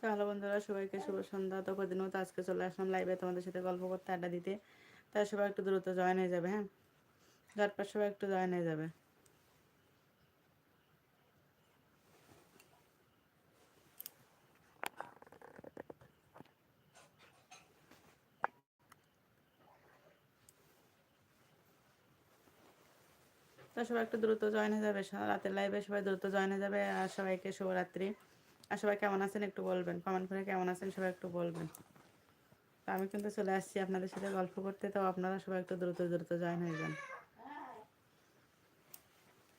তো হ্যালো বন্ধুরা, সবাইকে শুভ সন্ধ্যা। তো কদিন মতো আজকে চলে আসলাম লাইভে তোমাদের সাথে গল্প করতে, আড্ডা দিতে। তাই সবাই একটু দ্রুত জয়েন হয়ে যাবে হ্যাঁ? ঝটপট সবাই একটু জয়েন হয়ে যাবে। তো সবাই একটু দ্রুত জয়েন হয়ে যাবে রাতের লাইভে সবাই দ্রুত জয়েন হয়ে যাবে, আর সবাইকে শুভরাত্রি। আর সবাই কেমন আছেন একটু বলবেন? কমেন্ট করে কেমন আছেন সবাই একটু বলবেন। তো আমি কিন্তু চলে আসছি আপনাদের সাথে গল্প করতে, তো আপনারা সবাই একটু দ্রুত দ্রুত জয়েন হয়ে যান।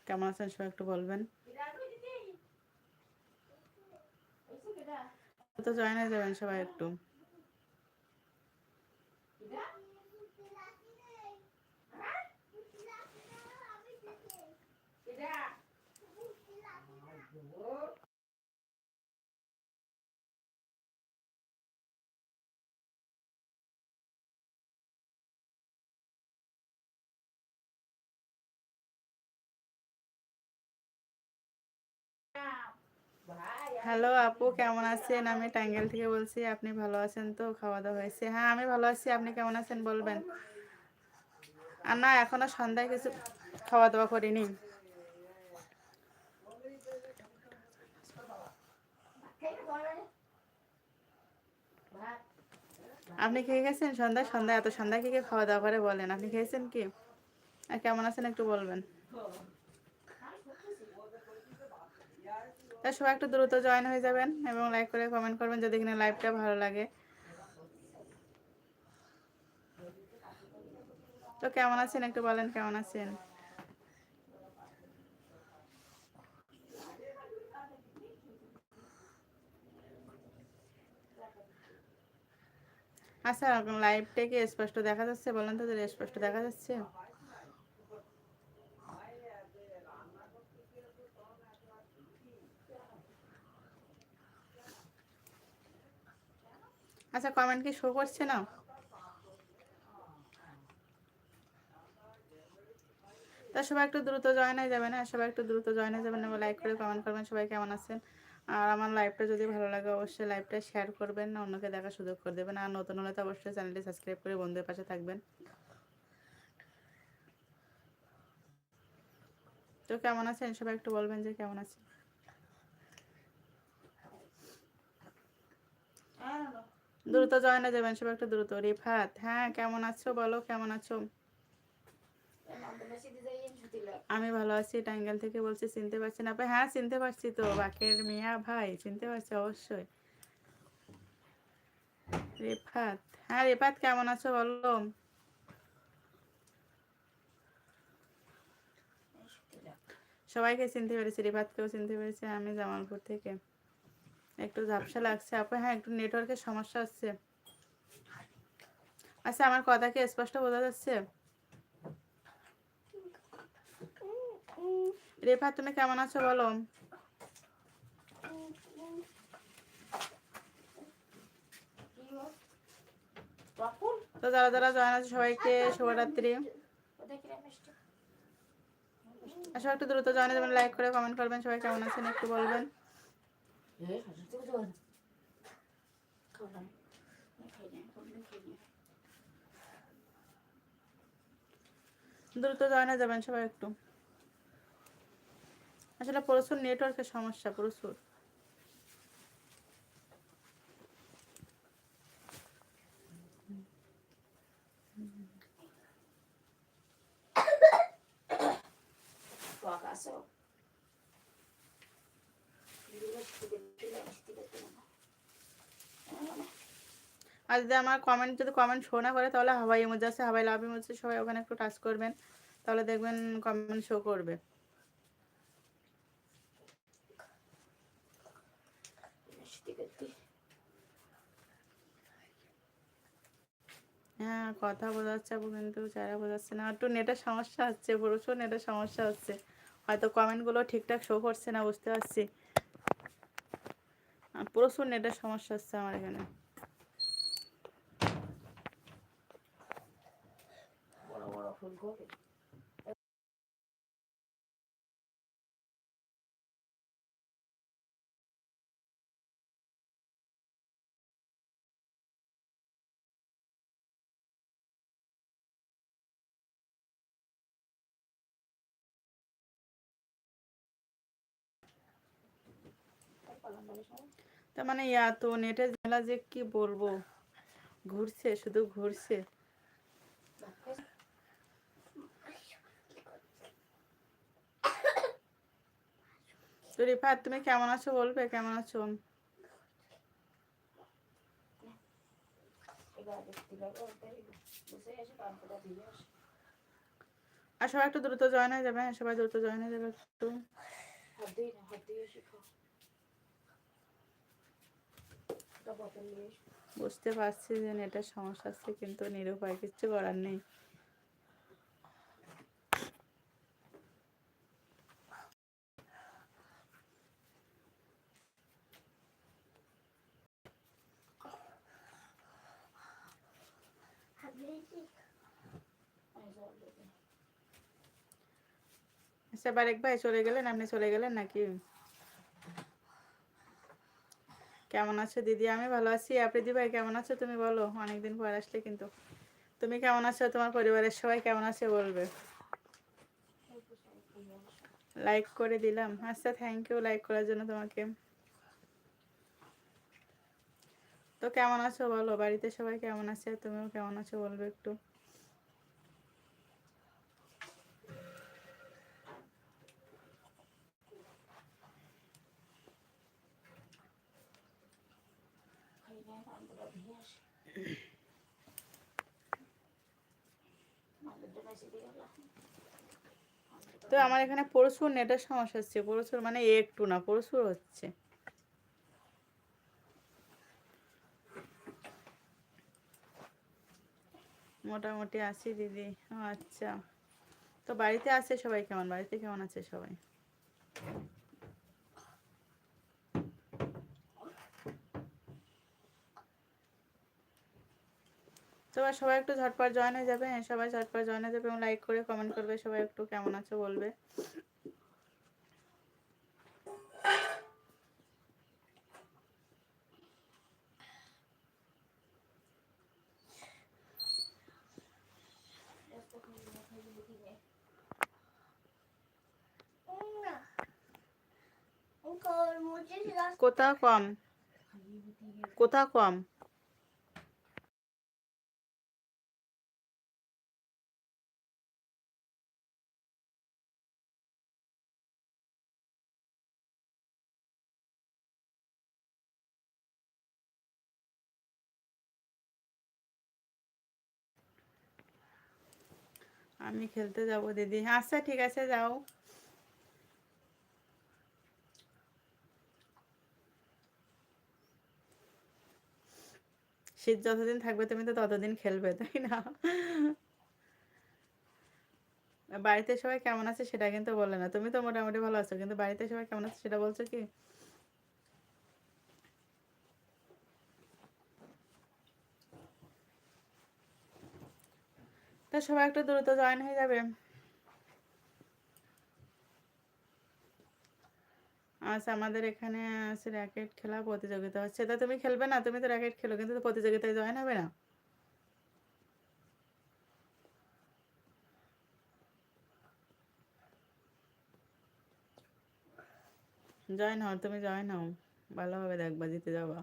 কেমন আছেন সবাই একটু বলবেন? তো জয়েন হয়ে যাবেন সবাই একটু। হ্যালো আপু, কেমন আছেন? আমি টাঙ্গেল থেকে বলছি, আপনি ভালো আছেন তো? খাওয়া দাওয়া হয়েছে। হ্যাঁ আমি ভালো আছি। আপনি কেমন আছেন বলবেন? আর না, এখনও সন্ধ্যায় কিছু খাওয়া দাওয়া করিনি। আপনি খেয়ে গেছেন সন্ধ্যায়? সন্ধ্যায়, এত সন্ধ্যায় কি খাওয়া দাওয়া করে বলেন? আপনি খেয়েছেন কি? আর কেমন আছেন একটু বলবেন। তা সবাই একটু দ্রুত জয়েন হয়ে যাবেন এবং লাইক করে কমেন্ট করবেন যদি কিনা লাইভটা ভালো লাগে। তো কেমন আছেন? একটু বলেন কেমন আছেন? আচ্ছা লাইভটা কি স্পষ্ট দেখা যাচ্ছে? বলেন তো স্পষ্ট দেখা যাচ্ছে। আচ্ছা কমেন্ট কি শো করছে না? তা সবাই একটু দ্রুত জয়েন হয়ে যাবেন হ্যাঁ? সবাই একটু দ্রুত জয়েন হয়ে যাবেন লাইক করে কমেন্ট করবেন, সবাই কেমন আছেন? আর আমার লাইভটা যদি ভালো লাগে, অবশ্যই লাইভটা শেয়ার করবেন, না অন্যকে দেখার সুযোগ করে দেবেন, আর নতুন হলে তো অবশ্যই চ্যানেলটি সাবস্ক্রাইব করে বন্ধুদের পাশে থাকবেন। তো কেমন আছেন? সবাই একটু বলবেন যে কেমন আছেন? দ্রুত জয়েনে যাবেন, সবাই একটু দ্রুত। রিফাত হ্যাঁ কেমন আছো বলো, কেমন আছো? আমি ভালো আছি, টাঙ্গাইল থেকে বলছি চিনতে পারছি না হ্যাঁ চিনতে পারছি তো, বাকের মিয়া ভাই, চিনতে পারছি অবশ্যই। রেফাত হ্যাঁ রেফাত, কেমন আছো বলো? সবাইকে চিনতে পেরেছি, রেফাতকেও চিনতে পেরেছি, আমি জামালপুর থেকে। একটু ঝাপসা লাগছে, আপু। হ্যাঁ একটু নেটওয়ার্কের সমস্যা হচ্ছে। আচ্ছা আমার কথা কি স্পষ্ট বোঝা যাচ্ছে? রেফা, তুমি কেমন আছো বলো? তো যারা যারা জয়েন আছে সবাইকে শুভরাত্রি। সবাই একটু দ্রুত জয়েন যাবেন লাইক করে কমেন্ট করবেন, সবাই কেমন আছেন একটু বলবেন। দ্রুত জানা যাবেন সবাই একটু। আসলে প্রচুর নেটওয়ার্কের সমস্যা প্রচুর। আর যদি আমার কমেন্ট যদি কমেন্ট শো না করে, তাহলে হাওয়াই ইমোজি আছে হাওয়াই লাভ ইমোজি সবাই ওখানে একটু টাচ করবেন। তাহলে দেখবেন কমেন্ট শো করবে। হ্যাঁ কথা বোঝাচ্ছে কিন্তু চেহারা বোঝাচ্ছে না। একটু নেটের সমস্যা হচ্ছে, প্রচুর নেটের সমস্যা হচ্ছে। হয়তো কমেন্টগুলো ঠিকঠাক শো করছে না, বুঝতে পারছি। প্রচুর নেটের সমস্যা হচ্ছে আমার এখানে। ভুল করে। তার মানে এত নেটে নেটের ঝামেলা যে কি বলব? ঘুরছে শুধু ঘুরছে। তো রিফাত তুমি কেমন আছো বলবে? কেমন আছো? আর সবাই একটু দ্রুত জয়েন হয়ে যাবে হ্যাঁ সবাই দ্রুত জয়েন হয়ে যাবে একটু। বুঝতে পারছি যে নেটের সমস্যা আছে, কিন্তু নিরুপায়, কিচ্ছু করার নেই। আচ্ছা বারেক ভাই চলে গেলেন, আপনি চলে গেলেন নাকি? কেমন আছো দিদি? আমি ভালো আছি। আপ্রীতি ভাই কেমন আছো তুমি বলো? অনেকদিন পর আসলে কিন্তু। তুমি কেমন আছো? তোমার পরিবারের সবাই কেমন আছে বলবে। লাইক করে দিলাম। আচ্ছা থ্যাংক ইউ লাইক করার জন্য তোমাকে। তো কেমন আছো বলো? বাড়িতে সবাই কেমন আছে? তুমিও কেমন আছো বলবে একটু। তো আমার এখানে প্রচুর নেটের সমস্যা হচ্ছে, প্রচুর মানে একটু না, প্রচুর হচ্ছে। মোটামুটি আছি দিদি আচ্ছা। তো বাড়িতে আছে সবাই কেমন? বাড়িতে কেমন আছে সবাই? তো এবার সবাই একটু ঝটপট জয়েন হয়ে যাবে হ্যাঁ সবাই ঝটপট জয়েন হয়ে যাবে এবং লাইক করে কমেন্ট করবে, সবাই একটু কেমন আছো বলবে। কোথাও কম কোথাও কম। আমি খেলতে যাব, দিদি। আচ্ছা ঠিক আছে, যাও। শীত যতদিন থাকবে, তুমি তো ততদিন খেলবে, তাই না? বাড়িতে সবাই কেমন আছে সেটা কিন্তু বলে না। তুমি তো মোটামুটি ভালো আছো, কিন্তু বাড়িতে সবাই কেমন আছে সেটা বলছো কি? তো সবাই একটু দ্রুত জয়েন হয়ে যাবে। আচ্ছা আমাদের এখানে আছে র্যাকেট খেলা প্রতিযোগিতা হচ্ছে। তা তুমি খেলবে না? তুমি তো র্যাকেট খেলো, কিন্তু প্রতিযোগিতায় জয়েন হবে না। জয়েন হও, তুমি জয়েন হও। ভালোভাবে দেখবা, জিতে যাবা।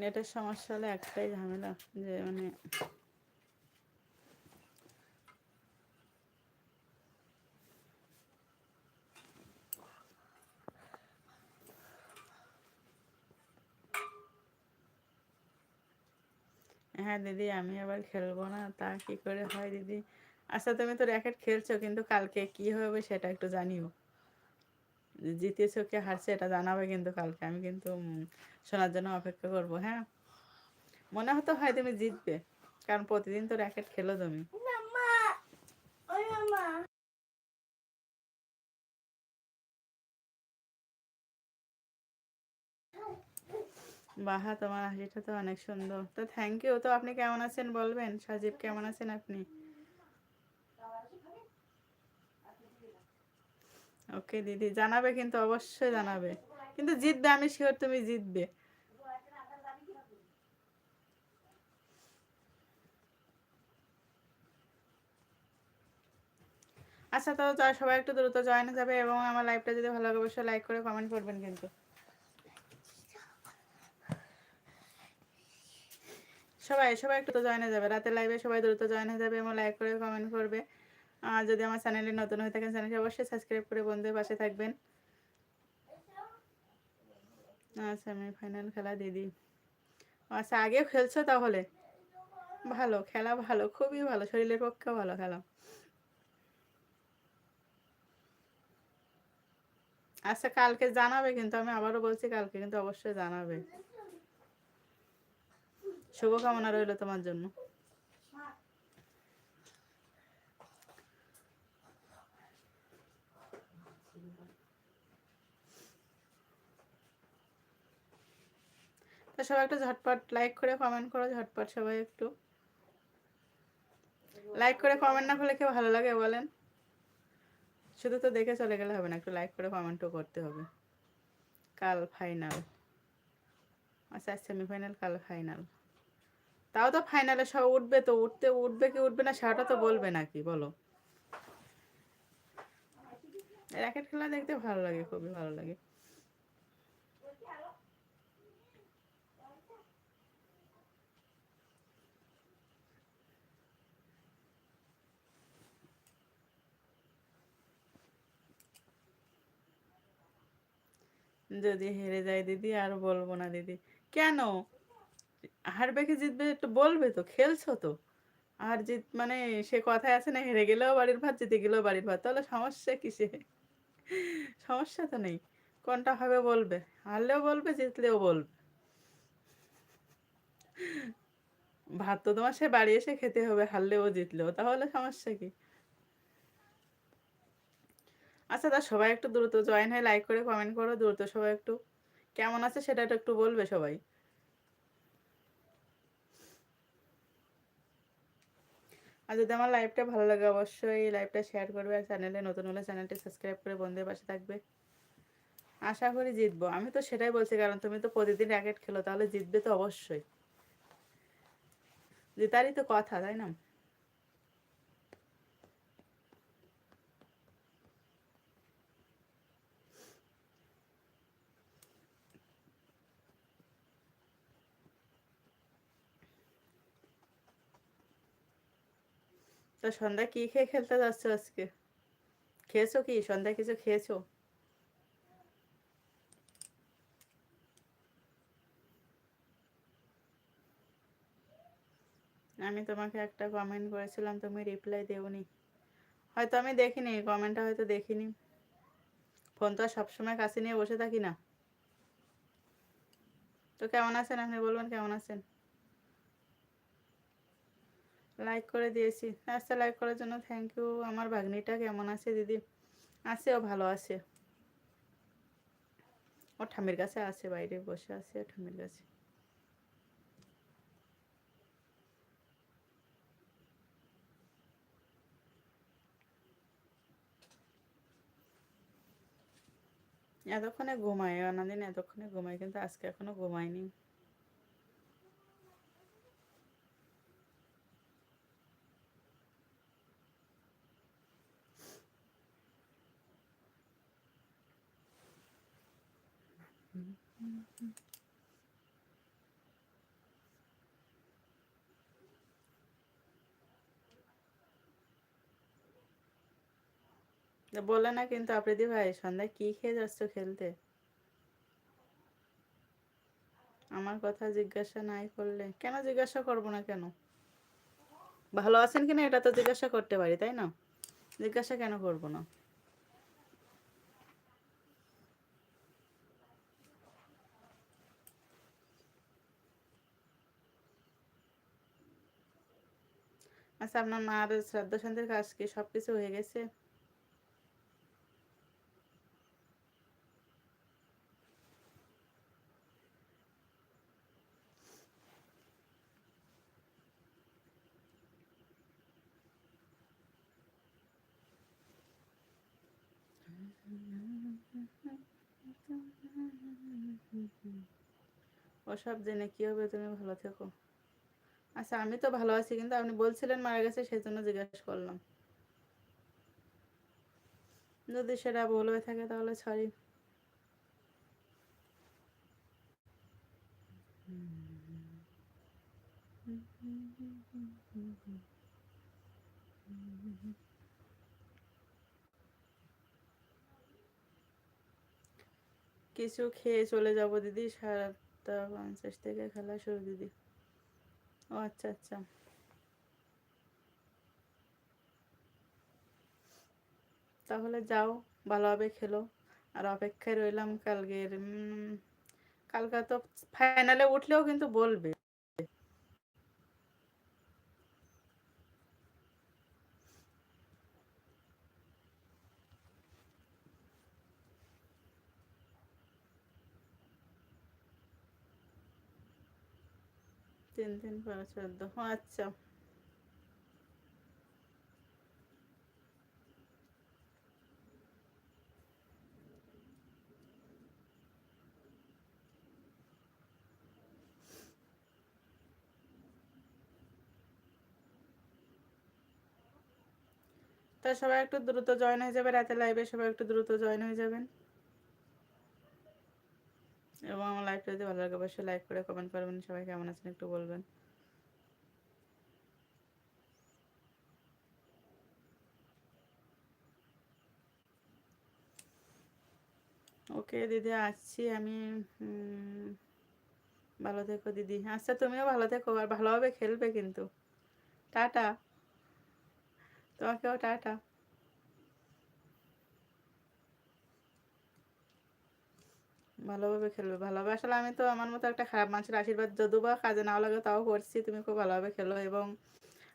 নেটের সমস্যা হলে একটাই ঝামেলা যে মানে হ্যাঁ দিদি, আমি আবার খেলব না, তা কি করে হয় দিদি? আচ্ছা তুমি তো র্যাকেট খেলছো, কিন্তু কালকে কি হবে সেটা একটু জানিও। জিতেছো কে হারছে, এটা জানাবে কিন্তু কালকে। আমি কিন্তু শোনার জন্য অপেক্ষা করব হ্যাঁ? মনে হতো হয় তুমি জিতবে, কারণ প্রতিদিন তো র্যাকেট খেলো তুমি। বাহা, তোমার হাসিটা তো অনেক সুন্দর। তো থ্যাংক ইউ তো আপনি কেমন আছেন বলবেন? সাজিব, কেমন আছেন আপনি? ওকে দিদি, জানাবে কিন্তু, অবশ্যই জানাবে। কিন্তু জিতবে, আমি শিওর তুমি জিতবে। আচ্ছা তো সবাই একটু দ্রুত জয়েন যাবে এবং আমার লাইভটা যদি ভালো লাগে, অবশ্যই লাইক করে কমেন্ট করবেন কিন্তু। সবাই সবাই একটু জয়েন হয়ে যাবে। রাতে লাইভে সবাই দ্রুত জয়েন হয়ে যাবে এবং লাইক করে কমেন্ট করবে। যদি আমার চ্যানেলে নতুন হয়ে থাকেন, চ্যানেলটি অবশ্যই সাবস্ক্রাইব করে বন্ধুদের পাশে থাকবেন। সেমিফাইনাল খেলা দিদি আচ্ছা আগেও খেলছো তাহলে? ভালো, খেলা ভালো, খুবই ভালো, শরীরের পক্ষেও ভালো খেলা। আচ্ছা কালকে জানাবে কিন্তু, আমি আবারও বলছি কালকে, কিন্তু অবশ্যই জানাবে। শুভকামনা রইল তোমার জন্য। তা সবাই একটু ঝটপট লাইক করে কমেন্ট করো, ঝটপট সবাই একটু। লাইক করে কমেন্ট না করলে কেউ ভালো লাগে বলেন? শুধু তো দেখে চলে গেলে হবে না, একটু লাইক করে কমেন্টও করতে হবে। কাল ফাইনাল আচ্ছা সেমিফাইনাল কাল ফাইনাল তাও তো ফাইনালে সব উঠবে তো, উঠতে উঠবে কি উঠবে না সেটা তো বলবে নাকি, বলো। র্যাকেট খেলা দেখতে ভালো লাগে, খুবই ভালো লাগে। যদি হেরে যায় দিদি, আর বলব না দিদি। কেন? হারবে কি জিতবে একটু বলবে তো, খেলছো তো। আর জিত মানে সে কথায় আছে না, হেরে গেলেও বাড়ির ভাত, জিতে গেলেও বাড়ির ভাত। তাহলে সমস্যা কিসে? সমস্যা তো নেই। কোনটা হবে বলবে? হারলেও বলবে, জিতলেও বলবে। ভাত তো তোমার সে বাড়ি এসে খেতে হবে, হারলেও জিতলেও। তাহলে সমস্যা কি? আচ্ছা তা সবাই একটু দ্রুত জয়েন হয়ে লাইক করে কমেন্ট করো, দ্রুত সবাই একটু কেমন আছে সেটা একটু বলবে সবাই। আর যদি আমার লাইভটা ভালো লাগে অবশ্যই লাইভটা শেয়ার করবে আর চ্যানেলে নতুন হলে চ্যানেলটি সাবস্ক্রাইব করে বন্ধুদের পাশে থাকবে। আশা করি জিতবো। আমি তো সেটাই বলছি, কারণ তুমি তো প্রতিদিন র্যাকেট খেলো, তাহলে জিতবে তো অবশ্যই। জেতারই তো কথা, তাই না? তো সন্ধ্যা কি খেয়ে খেলতে যাচ্ছ আজকে? খেয়েছো কি? সন্ধ্যায় কিছু খেয়েছো? আমি তোমাকে একটা কমেন্ট করেছিলাম, তুমি রিপ্লাই দেওনি। হয়তো আমি দেখিনি কমেন্টটা হয়তো দেখিনি। ফোন তো আর সবসময় কাছে নিয়ে বসে থাকি না। তো কেমন আছেন? আপনি বলবেন কেমন আছেন? লাইক করে দিয়েছি। আচ্ছা লাইক করার জন্য থ্যাংক ইউ আমার ভাগ্নিটা কেমন আছে দিদি? আছে, ও ভালো আছে। ও ঠামির কাছে আছে, বাইরে বসে আছে ঠামির কাছে। এতক্ষণে ঘুমাই অনাদিন এতক্ষণে ঘুমাই কিন্তু আজকে এখনও ঘুমাইনি বলে না কিন্তু আপ্রীতি ভাই, সন্ধ্যায় কি খেয়ে যাচ্ছ খেলতে? আমার কথা জিজ্ঞাসা নাই করলে। কেন জিজ্ঞাসা করব না কেন? ভালো আছেন কিনা এটা তো জিজ্ঞাসা করতে পারি, তাই না? জিজ্ঞাসা কেন করব না? আচ্ছা আপনার মার শ্রাদ্ধ শান্তির কাজ কি সব কিছু হয়ে গেছে? ওসব জেনে কি হবে তুমি ভালো থেকো। আচ্ছা আমি তো ভালো আছি, কিন্তু আপনি বলছিলেন মারা গেছে সেই জন্য জিজ্ঞাসা করলাম। যদি সেটা ভুল হয়ে থাকে তাহলে সরি কিছু খেয়ে চলে যাব দিদি সাতটা পঞ্চাশ থেকে খেলা শুরু দিদি। ও আচ্ছা আচ্ছা। তাহলে যাও, ভালোভাবে খেলো। আর অপেক্ষায় রইলাম কালকের কালকে তো ফাইনালে উঠলেও কিন্তু বলবে। তিন তিন বারো চোদ্দ। আচ্ছা। তা সবাই একটু দ্রুত জয়েন হয়ে যাবে রাতে লাইভে সবাই একটু দ্রুত জয়েন হয়ে যাবেন। এবং আমার লাইভটা যদি ভালো লাগে, অবশ্যই লাইক করে কমেন্ট করবেন। সবাই কেমন আছেন একটু বলবেন। ওকে দিদি আসছি। আমি ভালো থেকো দিদি। আচ্ছা তুমিও ভালো থেকো, আর ভালোভাবে খেলবে কিন্তু। টাটা। তোমাকেও টাটা। ভালোভাবে খেলবে, ভালোভাবে। আসলে আমি তো আমার মতো একটা খারাপ মানুষের আশীর্বাদ যদু বা কাজে নাও লাগে তাও করছি, তুমি খুব ভালোভাবে খেলো এবং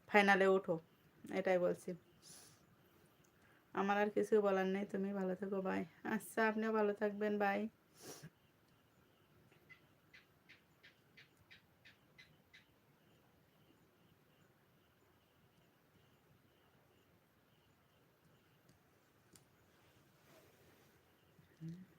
ফাইনালে ওঠো, এটাই বলছি। আমার আর কিছু বলার নেই, তুমি ভালো থেকো বাই আচ্ছা আপনিও ভালো থাকবেন বাই Mm-hmm.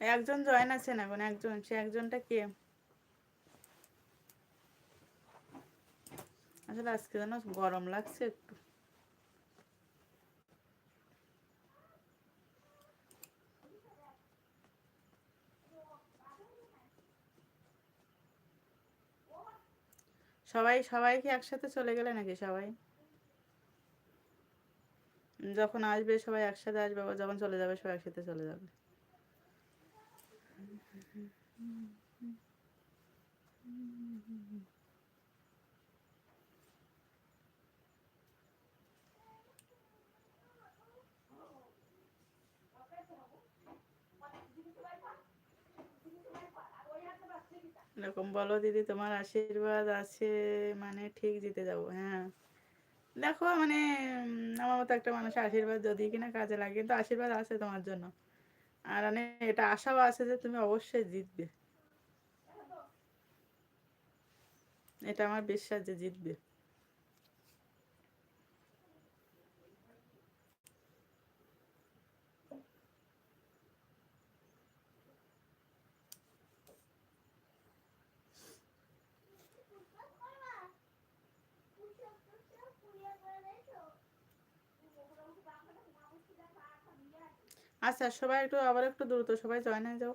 একজন জয়েন আছেন এখন একজন? সে একজনটা কে? আসলে আজকে যেন গরম লাগছে একটু। সবাই সবাই কি একসাথে চলে গেলে নাকি সবাই? যখন আসবে সবাই একসাথে আসবে যখন চলে যাবে সবাই একসাথে চলে যাবে। এরকম বলো দিদি, তোমার আশীর্বাদ আছে মানে ঠিক জিতে যাব হ্যাঁ। দেখো মানে আমার মতো একটা মানুষের আশীর্বাদ যদি কিনা কাজে লাগে কিন্তু আশীর্বাদ আছে তোমার জন্য। আর মানে এটা আশাও আছে যে তুমি অবশ্যই জিতবে। এটা আমার বিশ্বাস যে জিতবে। আচ্ছা সবাই একটু, আবার একটু দ্রুত, সবাই জয়েন হয়ে যাও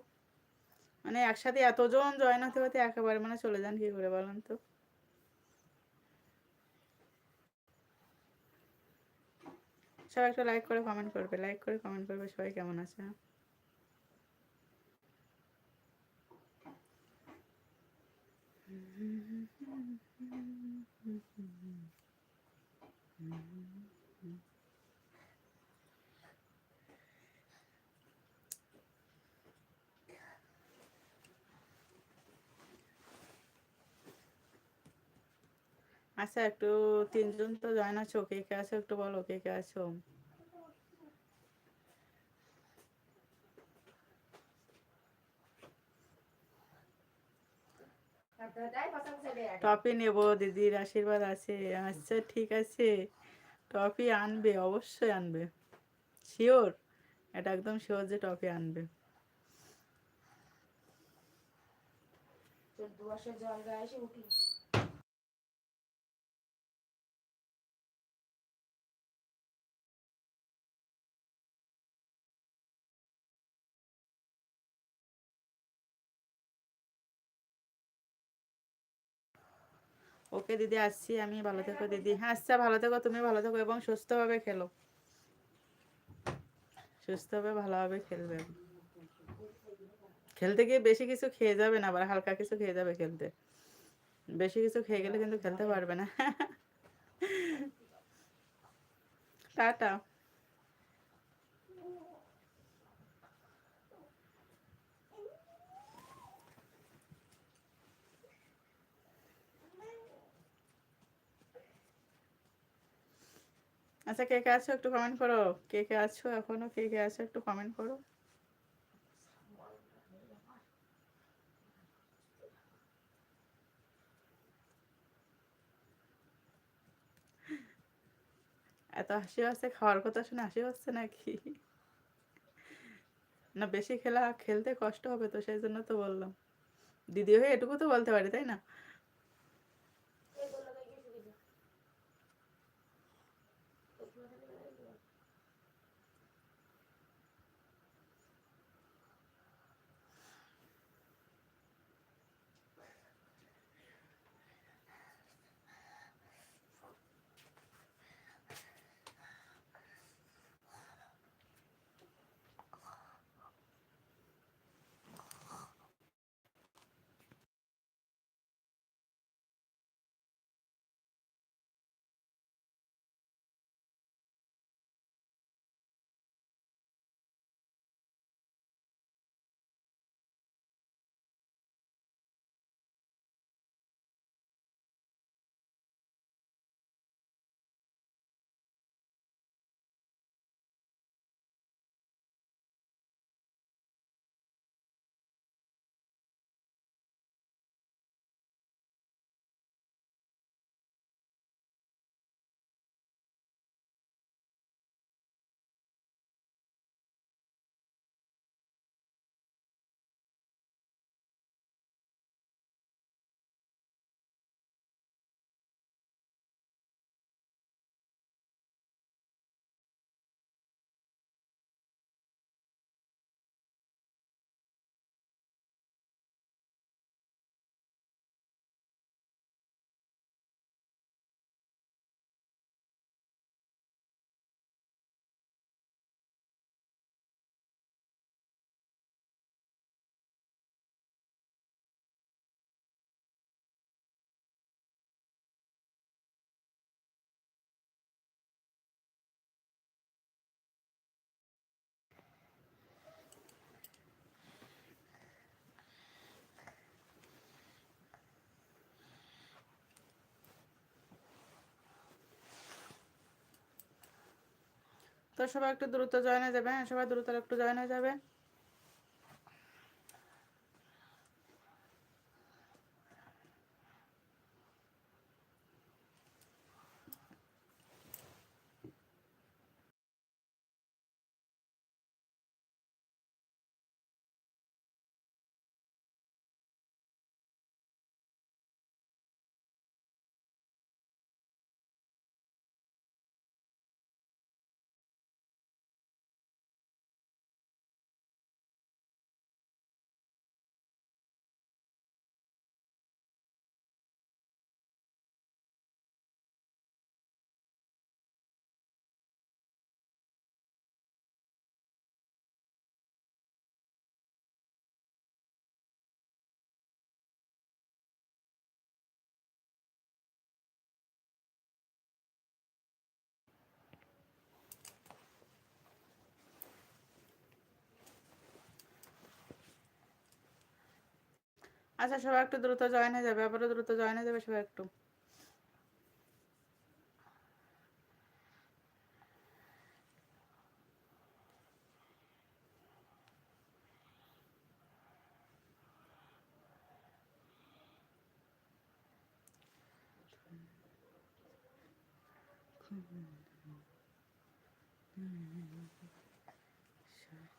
মানে একসাথে এতজন জয়েন হতে হতে একেবারে মানে চলে যান, কি করে বলেন তো সবাই একটু লাইক করে কমেন্ট করবে লাইক করে কমেন্ট করবে, সবাই কেমন আছে Mm-hmm. আচ্ছা একটু তিনজন তো জয়েন আছো, কে কে আছো একটু বলো, কে কে আছো? টপি নেব, দিদির আশীর্বাদ আছে। আচ্ছা ঠিক আছে। টপি আনবে, অবশ্যই আনবে। শিওর এটা একদম শিওর যে টপি আনবে। জল গায়ে এসে ওকে দিদি আসছি, আমি ভালো থেকো দিদি। হ্যাঁ আচ্ছা ভালো থেকো, তুমি ভালো থেকো এবং সুস্থভাবে খেলো। সুস্থভাবে, ভালোভাবে খেলবে। খেলতে গিয়ে বেশি কিছু খেয়ে যাবে না, আবার হালকা কিছু খেয়ে যাবে খেলতে। বেশি কিছু খেয়ে গেলে কিন্তু খেলতে পারবে না। টাটা। আচ্ছা কে কে আছো একটু কমেন্ট করো। কে কে আছো এখনও? কে কে আছো একটু কমেন্ট করো। এত হাসি হচ্ছে খাওয়ার কথা শুনে হাসি হচ্ছে নাকি? না, বেশি খেলা, খেলতে কষ্ট হবে তো, সেই জন্য তো বললাম। দিদি হয়ে এটুকু তো বলতে পারি, তাই না? তো সবাই একটু দ্রুত জয়েন হয়ে যাবে হ্যাঁ সবাই দ্রুত একটু জয়েন হয়ে যাবে। আচ্ছা সবাই একটু দ্রুত জয়েন হয়ে যাবে আবারও দ্রুত জয়েন হয়ে যাবে সবাই একটু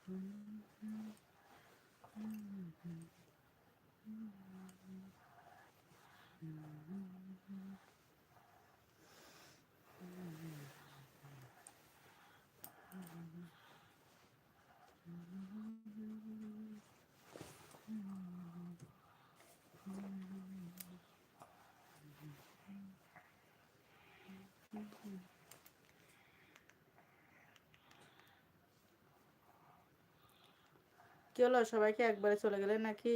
Mm-hmm. কি হলো সবাইকে একবারে চলে গেলেন নাকি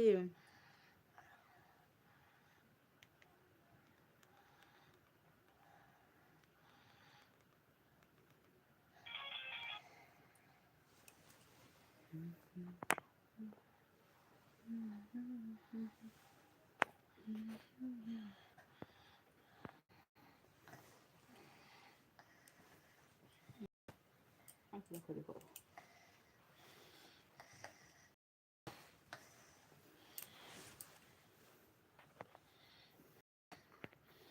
করে করব